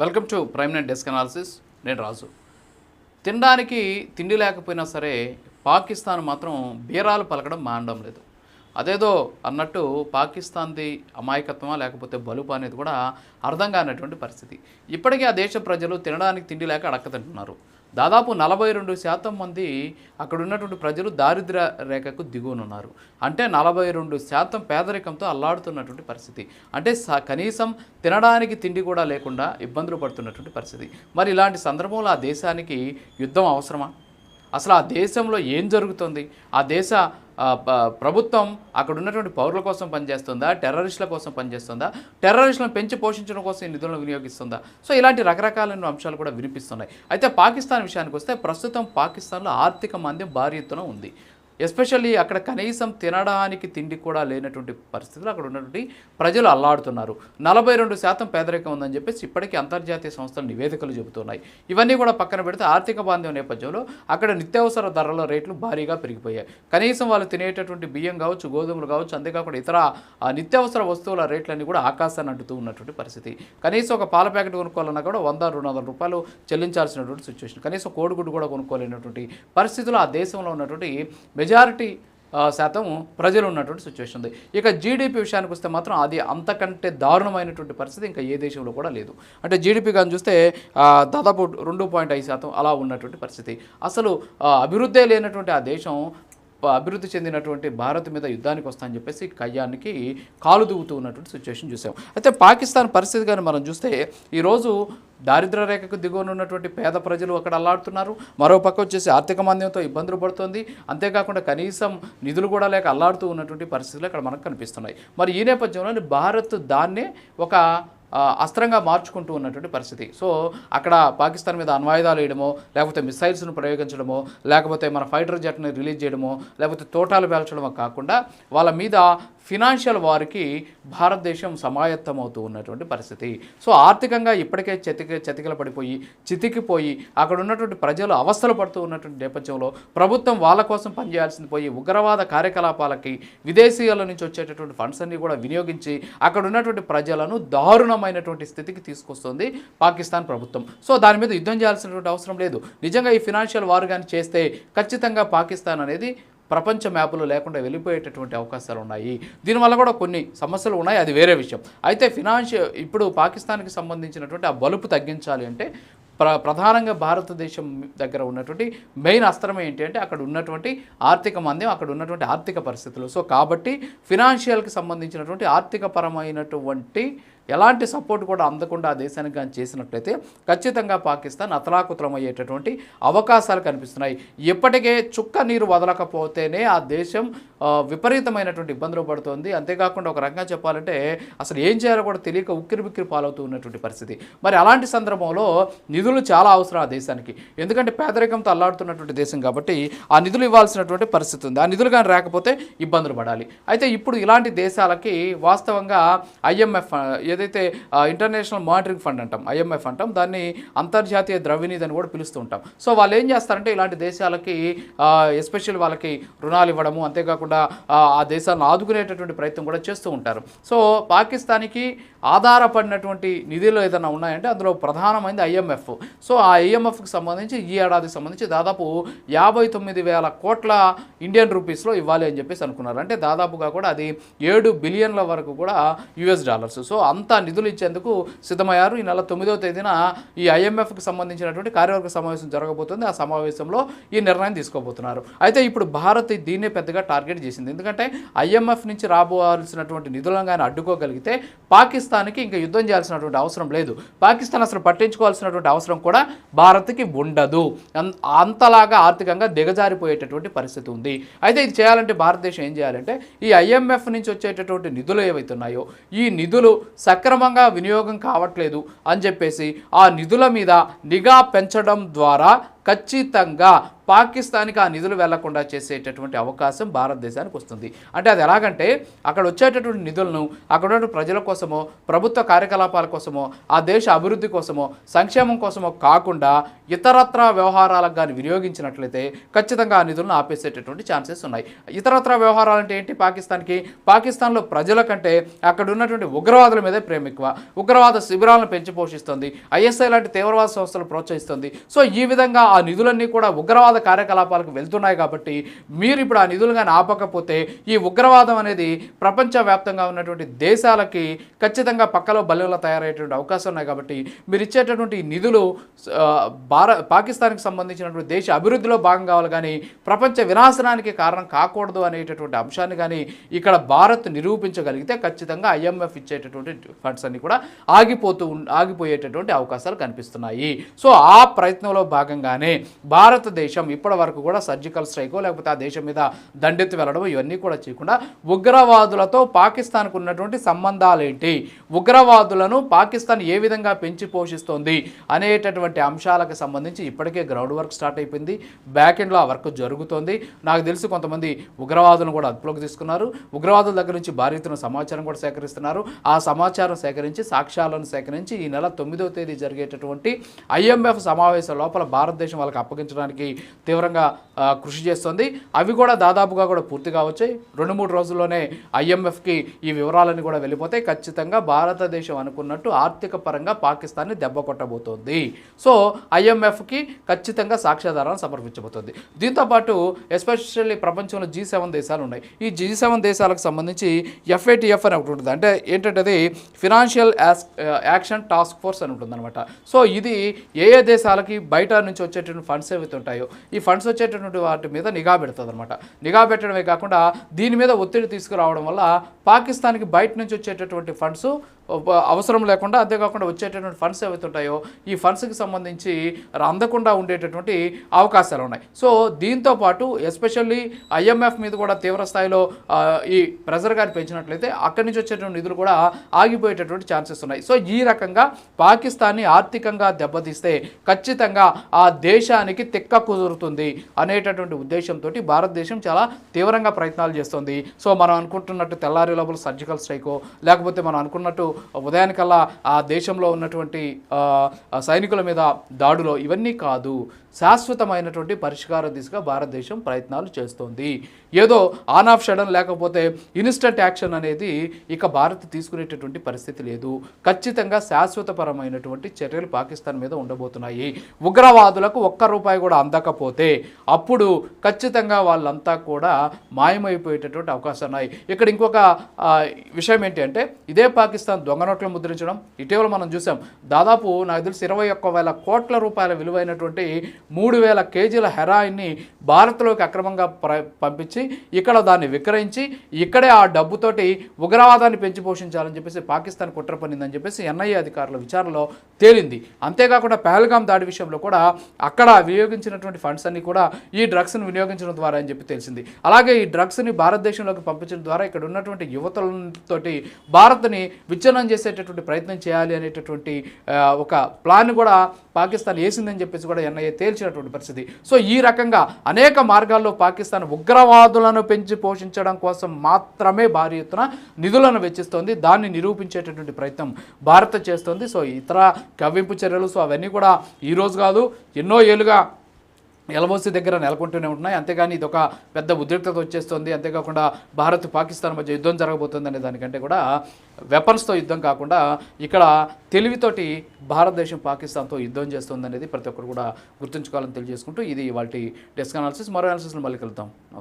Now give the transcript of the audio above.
Welcome to prime night desk analysis. నేను రాజు. తినడానికి తిండి లేకపోయినా సరే పాకిస్తాన్ మాత్రం బీరాలు పలకడం మానడం లేదు. అదేదో అన్నట్టు పాకిస్తాన్ది అమాయకత్వమా లేకపోతే బలుపు అనేది కూడా అర్థం కానటువంటి పరిస్థితి. ఇప్పటికీ ఆ దేశ ప్రజలు తినడానికి తిండి లేక అడక్కతింటున్నారు దాదాపు నలభై రెండు శాతం మంది అక్కడ ఉన్నటువంటి ప్రజలు దారిద్ర్య రేఖకు దిగువనున్నారు. అంటే నలభై రెండు శాతం పేదరికంతో అల్లాడుతున్నటువంటి పరిస్థితి. అంటే స- కనీసం తినడానికి తిండి కూడా లేకుండా ఇబ్బందులు పడుతున్నటువంటి పరిస్థితి. మరి ఇలాంటి సందర్భంలో ఆ దేశానికి యుద్ధం అవసరమా? అసలు ఆ దేశంలో ఏం జరుగుతుంది? ఆ దేశ ప్రభుత్వం అక్కడ ఉన్నటువంటి పౌరుల కోసం పనిచేస్తుందా? టెర్రరిస్టుల కోసం పనిచేస్తుందా? టెర్రరిస్టులను పెంచి పోషించడం కోసం ఈ నిధులను వినియోగిస్తుందా? సో ఇలాంటి రకరకాలైన అంశాలు కూడా వినిపిస్తున్నాయి. అయితే పాకిస్తాన్ విషయానికి వస్తే ప్రస్తుతం పాకిస్తాన్లో ఆర్థిక మాంద్యం భారీ ఎత్తున ఉంది. ఎస్పెషల్లీ అక్కడ కనీసం తినడానికి తిండి కూడా లేనటువంటి పరిస్థితులు అక్కడ ఉన్నటువంటి ప్రజలు అల్లాడుతున్నారు. నలభై రెండు శాతం పేదరికం ఉందని చెప్పేసి ఇప్పటికీ అంతర్జాతీయ సంస్థలు నివేదికలు చెబుతున్నాయి. ఇవన్నీ కూడా పక్కన పెడితే ఆర్థిక బాంధ్యం నేపథ్యంలో అక్కడ నిత్యావసర ధరల రేట్లు భారీగా పెరిగిపోయాయి. కనీసం వాళ్ళు తినేటటువంటి బియ్యం కావచ్చు గోధుమలు కావచ్చు అంతేకాకుండా ఇతర ఆ, నిత్యావసర వస్తువుల రేట్లన్నీ కూడా ఆకాశాన్ని అంటుతూ ఉన్నటువంటి పరిస్థితి. కనీసం ఒక పాల ప్యాకెట్ కొనుక్కోవాలన్నా కూడా వంద రెండు వందల రూపాయలు చెల్లించాల్సినటువంటి సిచ్యువేషన్. కనీసం కోడిగుడ్డు కూడా కొనుక్కోలేనటువంటి పరిస్థితులు ఆ దేశంలో ఉన్నటువంటి మెజారిటీ శాతం ప్రజలు ఉన్నటువంటి సిచ్యువేషన్ ఉంది. ఇక జీడిపి విషయానికి వస్తే మాత్రం అది అంతకంటే దారుణమైనటువంటి పరిస్థితి ఇంకా ఏ దేశంలో కూడా లేదు. అంటే జీడిపి కానీ చూస్తే దాదాపు రెండు పాయింట్ ఐదు శాతం అలా ఉన్నటువంటి పరిస్థితి. అసలు అభివృద్ధి అభివృద్ధే లేనటువంటి ఆ దేశం అభివృద్ధి చెందినటువంటి భారత్ మీద యుద్ధానికి వస్తాయని చెప్పేసి కయ్యానికి కాలు దువ్వుతూ ఉన్నటువంటి సిచ్యువేషన్ చూసాం. అయితే పాకిస్తాన్ పరిస్థితి కానీ మనం చూస్తే ఈరోజు దారిద్ర రేఖకు దిగువన ఉన్నటువంటి పేద ప్రజలు అక్కడ అల్లాడుతున్నారు. మరోపక్క వచ్చేసి ఆర్థిక మాంద్యంతో ఇబ్బందులు పడుతోంది. అంతేకాకుండా కనీసం నిధులు కూడా లేక అల్లాడుతూ ఉన్నటువంటి పరిస్థితులు అక్కడ మనకు కనిపిస్తున్నాయి. మరి ఈ నేపథ్యంలో భారత్ దాన్నే ఒక అస్త్రంగా మార్చుకుంటూ ఉన్నటువంటి పరిస్థితి. సో అక్కడ పాకిస్తాన్ మీద అణ్వాయుధాలు వేయడమో లేకపోతే మిసైల్స్ను ప్రయోగించడమో లేకపోతే మన ఫైటర్ జెట్ని రిలీజ్ చేయడమో లేకపోతే తోటాలు పేల్చడమో కాకుండా వాళ్ళ మీద ఫినాన్షియల్ వారికి భారతదేశం సమాయత్తమవుతూ ఉన్నటువంటి పరిస్థితి. సో ఆర్థికంగా ఇప్పటికే చెతికి చెతికిల పడిపోయి చితికిపోయి అక్కడ ఉన్నటువంటి ప్రజలు అవస్థలు పడుతూ ఉన్నటువంటి నేపథ్యంలో ప్రభుత్వం వాళ్ళ కోసం పనిచేయాల్సింది పోయి ఉగ్రవాద కార్యకలాపాలకి విదేశీయాల నుంచి వచ్చేటటువంటి ఫండ్స్ అన్ని కూడా వినియోగించి అక్కడ ఉన్నటువంటి ప్రజలను దారుణమైనటువంటి స్థితికి తీసుకొస్తుంది పాకిస్తాన్ ప్రభుత్వం. సో దాని మీద యుద్ధం చేయాల్సినటువంటి అవసరం లేదు. నిజంగా ఈ ఫినాన్షియల్ వార్ కానీ చేస్తే ఖచ్చితంగా పాకిస్తాన్ అనేది ప్రపంచ మ్యాపులు లేకుండా వెళ్ళిపోయేటటువంటి అవకాశాలు ఉన్నాయి దీనివల్ల కూడా కొన్ని సమస్యలు ఉన్నాయి. అది వేరే విషయం. అయితే ఫినాన్షియల్ ఇప్పుడు పాకిస్తాన్కి సంబంధించినటువంటి ఆ బలుపు తగ్గించాలి అంటే ప్ర ప్రధానంగా భారతదేశం దగ్గర ఉన్నటువంటి మెయిన్ అస్త్రం ఏంటి అంటే అక్కడ ఉన్నటువంటి ఆర్థిక మంద్యం అక్కడ ఉన్నటువంటి ఆర్థిక పరిస్థితులు. సో కాబట్టి ఫినాన్షియల్కి సంబంధించినటువంటి ఆర్థిక పరమైనటువంటి ఎలాంటి సపోర్ట్ కూడా అందకుండా ఆ దేశానికి కానీ చేసినట్లయితే ఖచ్చితంగా పాకిస్తాన్ అతలాకుతలం అయ్యేటటువంటి అవకాశాలు కనిపిస్తున్నాయి. ఇప్పటికే చుక్క నీరు వదలకపోతేనే ఆ దేశం విపరీతమైనటువంటి ఇబ్బందులు పడుతోంది. అంతేకాకుండా ఒక రకంగా చెప్పాలంటే అసలు ఏం చేయాలో కూడా తెలియక ఉక్కిరి బిక్కిరి పాలవుతూ ఉన్నటువంటి పరిస్థితి. మరి అలాంటి సందర్భంలో నిధులు చాలా అవసరం ఆ దేశానికి. ఎందుకంటే పేదరికంతో అల్లాడుతున్నటువంటి దేశం కాబట్టి ఆ నిధులు ఇవ్వాల్సినటువంటి పరిస్థితి ఉంది. ఆ నిధులు కానీ రాకపోతే ఇబ్బందులు పడాలి. అయితే ఇప్పుడు ఇలాంటి దేశాలకి వాస్తవంగా ఐఎంఎఫ్ ఏదైతే ఇంటర్నేషనల్ మానిటరింగ్ ఫండ్ అంటాం ఐఎంఎఫ్ అంటాం దాన్ని అంతర్జాతీయ ద్రవ్యనిధి అని కూడా పిలుస్తూ ఉంటాం సో వాళ్ళు ఏం చేస్తారంటే ఇలాంటి దేశాలకి ఎస్పెషల్ వాళ్ళకి రుణాలు ఇవ్వడము అంతేకాకుండా ఆ, ఆ దేశాలను ఆదుకునేటటువంటి ప్రయత్నం కూడా చేస్తూ ఉంటారు. సో పాకిస్తాన్కి ఆధారపడినటువంటి నిధులు ఏదైనా ఉన్నాయంటే అందులో ప్రధానమైనది ఐఎంఎఫ్ సో ఆ ఐఎంఎఫ్కి సంబంధించి ఈ ఏడాదికి సంబంధించి దాదాపు యాభై తొమ్మిది వేల కోట్ల ఇండియన్ రూపీస్లో ఇవ్వాలి అని చెప్పేసి అనుకున్నారు. అంటే దాదాపుగా కూడా అది ఏడు బిలియన్ల వరకు కూడా యుఎస్ డాలర్స్ సో అంత నిధులు ఇచ్చేందుకు సిద్ధమయ్యారు. ఈ నెల తొమ్మిదవ తేదీన ఈ ఐఎంఎఫ్కి సంబంధించినటువంటి కార్యవర్గ సమావేశం జరగబోతుంది. ఆ సమావేశంలో ఈ నిర్ణయం తీసుకోబోతున్నారు. అయితే ఇప్పుడు భారత్ దీన్నే పెద్దగా టార్గెట్ చేసింది. ఎందుకంటే ఐఎంఎఫ్ నుంచి రాబోవాల్సినటువంటి నిధులను కానీ అడ్డుకోగలిగితే పాకిస్తాన్కి ఇంకా యుద్ధం చేయాల్సినటువంటి అవసరం లేదు. పాకిస్తాన్ అసలు పట్టించుకోవాల్సినటువంటి అవసరం కూడా భారత్కి ఉండదు. అంతలాగా ఆర్థికంగా దిగజారిపోయేటటువంటి పరిస్థితి ఉంది. అయితే ఇది చేయాలంటే భారతదేశం ఏం చేయాలంటే ఈ ఐఎంఎఫ్ నుంచి వచ్చేటటువంటి నిధులు ఏవైతే ఉన్నాయో ఈ నిధులు సక్రమంగా వినియోగం కావట్లేదు అని చెప్పేసి ఆ నిధుల మీద నిఘా పెంచడం ద్వారా ఖచ్చితంగా పాకిస్తాన్కి ఆ నిధులు వెళ్ళకుండా చేసేటటువంటి అవకాశం భారతదేశానికి వస్తుంది. అంటే అది ఎలాగంటే అక్కడ వచ్చేటటువంటి నిధులను అక్కడ ఉన్నటువంటి ప్రజల కోసమో ప్రభుత్వ కార్యకలాపాల కోసమో ఆ దేశ అభివృద్ధి కోసమో సంక్షేమం కోసమో కాకుండా ఇతరత్ర వ్యవహారాలకు కానీ వినియోగించినట్లయితే ఖచ్చితంగా ఆ నిధులను ఆపేసేటటువంటి ఛాన్సెస్ ఉన్నాయి. ఇతరత్ర వ్యవహారాలు అంటే ఏంటి పాకిస్తాన్కి? పాకిస్తాన్లో ప్రజల కంటే అక్కడ ఉన్నటువంటి ఉగ్రవాదుల మీదే ప్రేమ ఎక్కువ. ఉగ్రవాద శిబిరాలను పెంచి పోషిస్తుంది. ఐఎస్ఐ లాంటి తీవ్రవాద సంస్థలు ప్రోత్సహిస్తుంది. సో ఈ విధంగా ఆ నిధులన్నీ కూడా ఉగ్రవాద కార్యకలాపాలకు వెళ్తున్నాయి కాబట్టి మీరు ఇప్పుడు ఆ నిధులు కానీ ఆపకపోతే ఈ ఉగ్రవాదం అనేది ప్రపంచవ్యాప్తంగా ఉన్నటువంటి దేశాలకి ఖచ్చితంగా పక్కలో బల్లెలా తయారయ్యేటువంటి అవకాశం ఉన్నాయి కాబట్టి మీరు ఇచ్చేటటువంటి నిధులు భార పాకిస్తాన్కి సంబంధించినటువంటి దేశ అభివృద్ధిలో భాగం కావాలి కానీ ప్రపంచ వినాశనానికి కారణం కాకూడదు అనేటటువంటి అంశాన్ని కానీ ఇక్కడ భారత్ నిరూపించగలిగితే ఖచ్చితంగా ఐఎంఎఫ్ ఇచ్చేటటువంటి ఫండ్స్ అన్ని కూడా ఆగిపోతూ ఆగిపోయేటటువంటి అవకాశాలు కనిపిస్తున్నాయి. సో ఆ ప్రయత్నంలో భాగంగానే భారతదేశం ఇప్పటి వరకు కూడా సర్జికల్ స్ట్రైకో లేకపోతే ఆ దేశం మీద దండెత్తి వెళ్ళడం ఇవన్నీ కూడా చేయకుండా ఉగ్రవాదులతో పాకిస్తాన్కు ఉన్నటువంటి సంబంధాలు ఏంటి ఉగ్రవాదులను పాకిస్తాన్ ఏ విధంగా పెంచి పోషిస్తోంది అనేటటువంటి అంశాలకు సంబంధించి ఇప్పటికే గ్రౌండ్ వర్క్ స్టార్ట్ అయిపోయింది. బ్యాక్ ఎండ్లో ఆ వర్క్ జరుగుతోంది. నాకు తెలిసి కొంతమంది ఉగ్రవాదులను కూడా అదుపులోకి తీసుకున్నారు. ఉగ్రవాదుల దగ్గర నుంచి భారీ సమాచారం కూడా సేకరిస్తున్నారు. ఆ సమాచారం సేకరించి సాక్ష్యాలను సేకరించి ఈ నెల తొమ్మిదవ తేదీ జరిగేటటువంటి ఐఎంఎఫ్ సమావేశం లోపల భారతదేశం వాళ్ళకి అప్పగించడానికి తీవ్రంగా కృషి చేస్తుంది. అవి కూడా దాదాపుగా కూడా పూర్తిగా వచ్చాయి రెండు మూడు రోజుల్లోనే ఐఎంఎఫ్కి ఈ వివరాలన్నీ కూడా వెళ్ళిపోతాయి. ఖచ్చితంగా భారతదేశం అనుకున్నట్టు ఆర్థిక పరంగా పాకిస్తాన్ని దెబ్బ కొట్టబోతోంది. సో ఐఎంఎఫ్కి ఖచ్చితంగా సాక్ష్యాధారాలను సమర్పించబోతోంది. దీంతోపాటు ఎస్పెషల్లీ ప్రపంచంలో జీ సెవెన్ దేశాలు ఉన్నాయి. ఈ జీ సెవెన్ దేశాలకు సంబంధించి ఎఫ్ఏటిఎఫ్ అని ఒకటి ఉంటుంది. అంటే ఏంటంటే అది ఫినాన్షియల్ యాక్షన్ టాస్క్ ఫోర్స్ అని ఉంటుంది అనమాట సో ఇది ఏ ఏ దేశాలకి బయట నుంచి వచ్చేటువంటి ఫండ్స్ ఏవైతే ఉంటాయో ఈ ఫండ్స్ వచ్చేటటువంటి వాటి మీద నిఘా పెడుతుంది అనమాట నిఘా పెట్టడమే కాకుండా దీని మీద ఒత్తిడి తీసుకురావడం వల్ల పాకిస్తాన్కి బయట నుంచి వచ్చేటటువంటి ఫండ్స్ అవసరం లేకుండా అంతేకాకుండా వచ్చేటటువంటి ఫండ్స్ ఏవైతుంటాయో ఈ ఫండ్స్కి సంబంధించి అందకుండా ఉండేటటువంటి అవకాశాలు ఉన్నాయి. సో దీంతో పాటు ఎస్పెషల్లీ ఐఎంఎఫ్ మీద కూడా తీవ్ర స్థాయిలో ఈ ప్రెజర్ గారి పెంచినట్లయితే అక్కడి నుంచి వచ్చేటువంటి నిధులు కూడా ఆగిపోయేటటువంటి ఛాన్సెస్ ఉన్నాయి. సో ఈ రకంగా పాకిస్తాన్ని ఆర్థికంగా దెబ్బతీస్తే ఖచ్చితంగా ఆ దేశానికి తిక్క జరుగుతుంది అనేటటువంటి ఉద్దేశంతో భారతదేశం చాలా తీవ్రంగా ప్రయత్నాలు చేస్తుంది. సో మనం అనుకుంటున్నట్టు తెల్లారి లోపల సర్జికల్ స్ట్రైకో లేకపోతే మనం అనుకున్నట్టు ఉదయానికల్లా ఆ దేశంలో ఉన్నటువంటి ఆ సైనికుల మీద దాడులో ఇవన్నీ కాదు. శాశ్వతమైనటువంటి పరిష్కార దిశగా భారతదేశం ప్రయత్నాలు చేస్తోంది. ఏదో ఆన్ ఆఫ్ షడన్ లేకపోతే ఇన్స్టంట్ యాక్షన్ అనేది ఇక భారత్ తీసుకునేటటువంటి పరిస్థితి లేదు. ఖచ్చితంగా శాశ్వతపరమైనటువంటి చర్యలు పాకిస్తాన్ మీద ఉండబోతున్నాయి. ఉగ్రవాదులకు ఒక్క రూపాయి కూడా అందకపోతే అప్పుడు ఖచ్చితంగా వాళ్ళంతా కూడా మాయమైపోయేటటువంటి అవకాశాలు ఉన్నాయి. ఇక్కడ ఇంకొక విషయం ఏంటి అంటే ఇదే పాకిస్తాన్ దొంగ నోట్లు ముద్రించడం. ఇటీవల మనం చూసాం దాదాపు నాకు తెలిసి ఇరవై ఒక్క వేల కోట్ల రూపాయల విలువైనటువంటి మూడు వేల కేజీల హెరాయిన్ని భారత్లోకి అక్రమంగా పంపించి ఇక్కడ దాన్ని విక్రయించి ఇక్కడే ఆ డబ్బుతోటి ఉగ్రవాదాన్ని పెంచి పోషించాలని చెప్పేసి పాకిస్తాన్ కుట్ర పనిందని చెప్పేసి ఎన్ఐఏ అధికారుల విచారణలో తేలింది. అంతేకాకుండా పహల్గాం దాడి విషయంలో కూడా అక్కడ వినియోగించినటువంటి ఫండ్స్ అన్ని కూడా ఈ డ్రగ్స్ను వినియోగించడం ద్వారా అని చెప్పి తెలిసింది. అలాగే ఈ డ్రగ్స్ని భారతదేశంలోకి పంపించడం ద్వారా ఇక్కడ ఉన్నటువంటి యువతలతోటి భారత్ని విచ్ఛిన్నం చేసేటటువంటి ప్రయత్నం చేయాలి అనేటటువంటి ఒక ప్లాన్ కూడా పాకిస్తాన్ వేసిందని చెప్పేసి కూడా ఎన్ఐఏ తేల్చినటువంటి పరిస్థితి. సో ఈ రకంగా అనేక మార్గాల్లో పాకిస్తాన్ ఉగ్రవాదులను పెంచి పోషించడం కోసం మాత్రమే భారీ ఎత్తున నిధులను వెచ్చిస్తోంది. దాన్ని నిరూపించేటటువంటి ప్రయత్నం భారత్ చేస్తోంది. సో ఇతర కవ్వింపు చర్యలు సో అవన్నీ కూడా ఈరోజు కాదు ఎన్నో ఏళ్ళుగా ఎలబోసి దగ్గర నెలకొంటూనే ఉంటున్నాయి. అంతేగాని ఇది ఒక పెద్ద ఉద్రిక్తత వచ్చేస్తుంది. అంతేకాకుండా భారత్ పాకిస్తాన్ మధ్య యుద్ధం జరగబోతుంది అనే దానికంటే కూడా వెపన్స్తో యుద్ధం కాకుండా ఇక్కడ తెలివితోటి భారతదేశం పాకిస్తాన్తో యుద్ధం చేస్తుంది అనేది ప్రతి ఒక్కరు కూడా గుర్తుంచుకోవాలని తెలియజేసుకుంటూ ఇది వాటి డెస్క్ అనాలిసిస్. మరో అనాలిసిస్లో మళ్ళీ కలుద్దాం.